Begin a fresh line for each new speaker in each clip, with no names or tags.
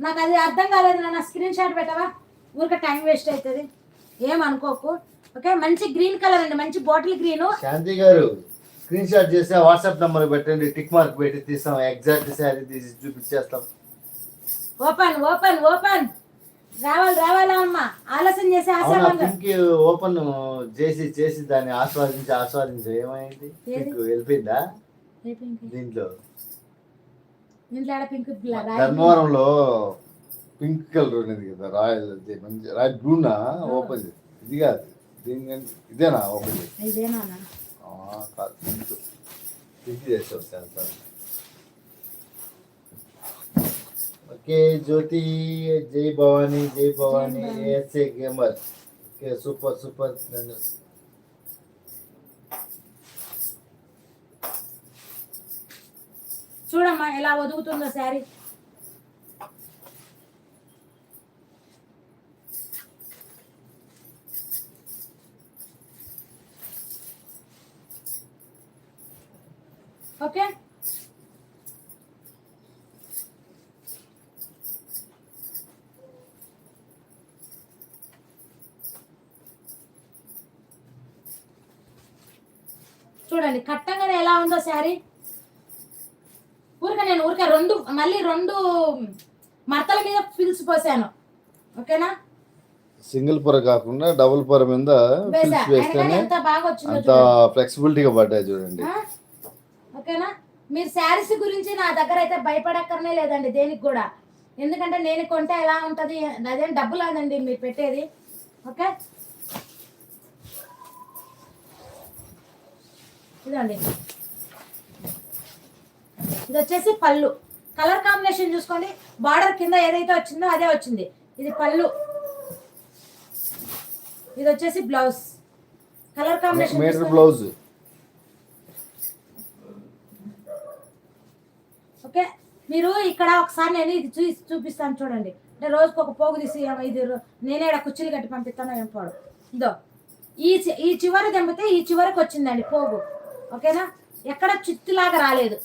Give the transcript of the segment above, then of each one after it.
నాకు అది అర్థం కాలేదు నా స్క్రీన్ షాట్ పెట్టవా? ఊరికే టైం వేస్ట్ అవుతుంది. ఏమనుకోకు ఓకే? మంచి గ్రీన్ కలర్ అండి. మంచి bottle green.
Shanti garu screen shot చేస్తే వాట్సాప్ నంబర్ పెట్టండి. టిక్ మార్క్ పెట్టి తీస్తాం. ఎగ్జాక్ట్ శారీ తీసి చూపించేస్తాం.
Open open open. రావాలి రావాలా అమ్మా? ఆలస్యం చేసి ఆశాభంగా
ఓపెన్ చేసి చేసి దాన్ని ఆస్వాదించి ఆస్వాదించి. ఏమైంది? వెళ్ళిపోయిందా? దీంట్లో
ఇంట్లో ఆడ పింక్ బ్లా- రాయి
ధర్మవరంలో పింక్ కలర్ ఉన్నది కదా రాయల్ మంచి రాయల్ బ్లూనా ఓపెన్ చేసి ఇది కాదు. దీని ఇదేనా? ఓపెన్ చేసి కాదు. పింక్ పింక్ చేసి వస్తాను సార్. ఓకే జ్యోతి. జై భవానీ జై Bhavani. SA gamer okay super super. నన్ను
చూడమ్మా ఎలా వదుగుతుందో శారీ. ఓకే? చూడండి కట్టంగానే ఎలా ఉందో శారీ. ఊరిక నేను ఊరిక రెండు మళ్ళీ రెండు మడతల మీద ఫిల్స్ పోసాను. ఓకేనా?
సింగిల్ పొర కాకుండా డబుల్ పొర మీద
కానీ
వేస్తేనే
ఎంత బాగా వచ్చిందో
అంత. ఫ్లెక్సిబిలిటీగా పడ్డాయి చూడండి?
ఓకేనా? మీరు శారీస్ గురించి నా దగ్గర అయితే భయపడక్కర్నే లేదండి దేనికి కూడా. ఎందుకంటే నేను కొంటే ఎలా ఉంటది? అదేం డబ్బు లేదండి మీరు పెట్టేది. ఓకే? ఇదండి. ఇది వచ్చేసి పళ్ళు. కలర్ కాంబినేషన్ చూసుకోండి. బార్డర్ కింద ఏదైతే వచ్చిందో అదే వచ్చింది. ఇది పళ్ళు. ఇది వచ్చేసి blouse colour combination.
Blouse
okay మీరు ఇక్కడ ఒకసారి నేను ఇది చూ చూపిస్తాను చూడండి. అంటే రోజుకి ఒక పోగు తీసి ఇది నేనే ఇక్కడ కుర్చీలు కట్టి పంపిస్తాను ఏం పోడు ఇదో. ఈ ఈ చివరి తెంపితే ఈ చివరికి వచ్చిందండి పోగు. ఓకేనా ఎక్కడ చిత్తులాగా రాలేదు.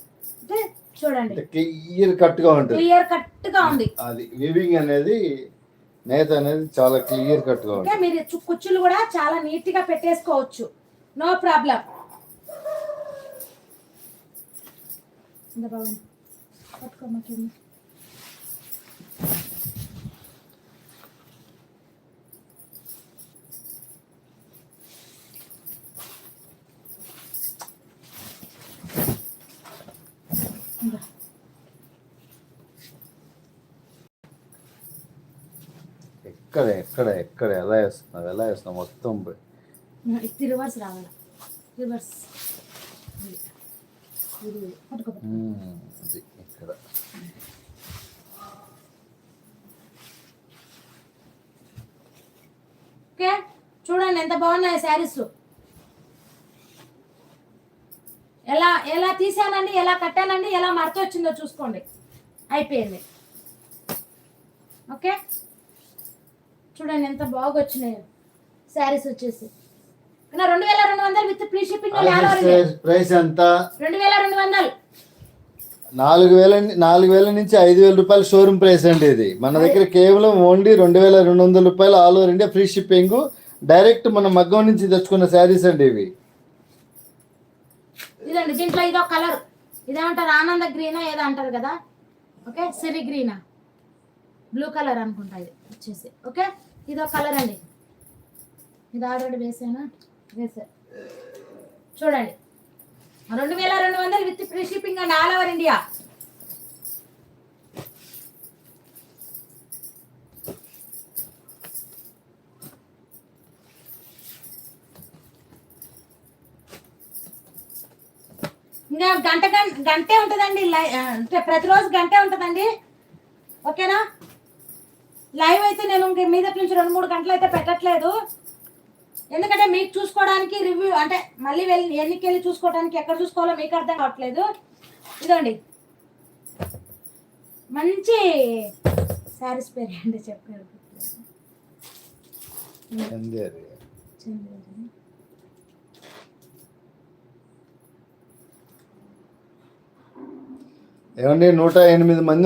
అంటే చూడండి.
క్లియర్ కట్గా ఉంటుంది.
క్లియర్ కట్గా ఉంది.
అది వివింగ్ అనేది నేత అనేది చాలా క్లియర్
కట్గా
ఉంటుంది.
మీరు కుర్చీలు కూడా చాలా నీట్గా పెట్టేసుకోవచ్చు. No problem. పట్టుకోమ్మా
ఎక్కడ ఎక్కడ ఎక్కడ ఎలా వేస్తున్నావు ఎలా వేస్తున్నావు? మొత్తం.
ఇది రివర్స్ రావాలి రివర్స్
ఇక్కడ.
ఓకే? చూడండి ఎంత బాగున్నాయి శారీస్. ఎలా ఎలా తీసానండి ఎలా కట్టానండి ఎలా మడత వచ్చిందో చూసుకోండి. అయిపోయింది. ఓకే? చూడండి ఎంత బాగా వచ్చినాయో శారీస్ వచ్చేసి. రెండు వేల రెండు వందలు విత్ ఫ్రీ షిప్పింగ్
ప్రైస్ ఎంత?
రెండు వేల రెండు వందలు.
నాలుగు వేల నాలుగు వేల నుంచి ఐదు వేల రూపాయలు షోరూమ్ ప్రైస్ అండి ఇది. మన దగ్గర కేవలం ఓన్లీ రెండు వేల రెండు వందల రూపాయలు all over India free shipping. Direct మన మగ్గం నుంచి తెచ్చుకున్న శారీస్ అండి ఇవి.
ఇదండి దీంట్లో ఇదో కలర్. ఇదేమంటారు ఆనంద గ్రీనా ఏదో అంటారు కదా? ఓకే సిరి గ్రీనా? బ్లూ కలర్ అనుకుంటా ఇది వచ్చేసి. ఓకే ఇదో కలర్ అండి. ఇది ఆల్రెడీ వేసానా? వేసా. చూడండి. రెండు వేల రెండు వందలు విత్ ఫ్రీ షిప్పింగ్ అండి ఆల్ ఓవర్ ఇండియా. ఇంకా గంట గంటే ఉంటుందండి ప్రతిరోజు గంటే ఉంటుందండి. ఓకేనా? లైవ్ అయితే నేను ఇంక మీద నుంచి రెండు మూడు గంటలు అయితే పెట్టట్లేదు. ఎందుకంటే మీకు చూసుకోవడానికి రివ్యూ అంటే మళ్ళీ వెళ్ళి ఎన్నికి వెళ్ళి చూసుకోవడానికి ఎక్కడ చూసుకోవాలో మీకు అర్థం కావట్లేదు. ఇదండి మంచి శారీస్ పేరు అండి చెప్పారు
అంతే అది ఏమండి నూట ఎనిమిది మంది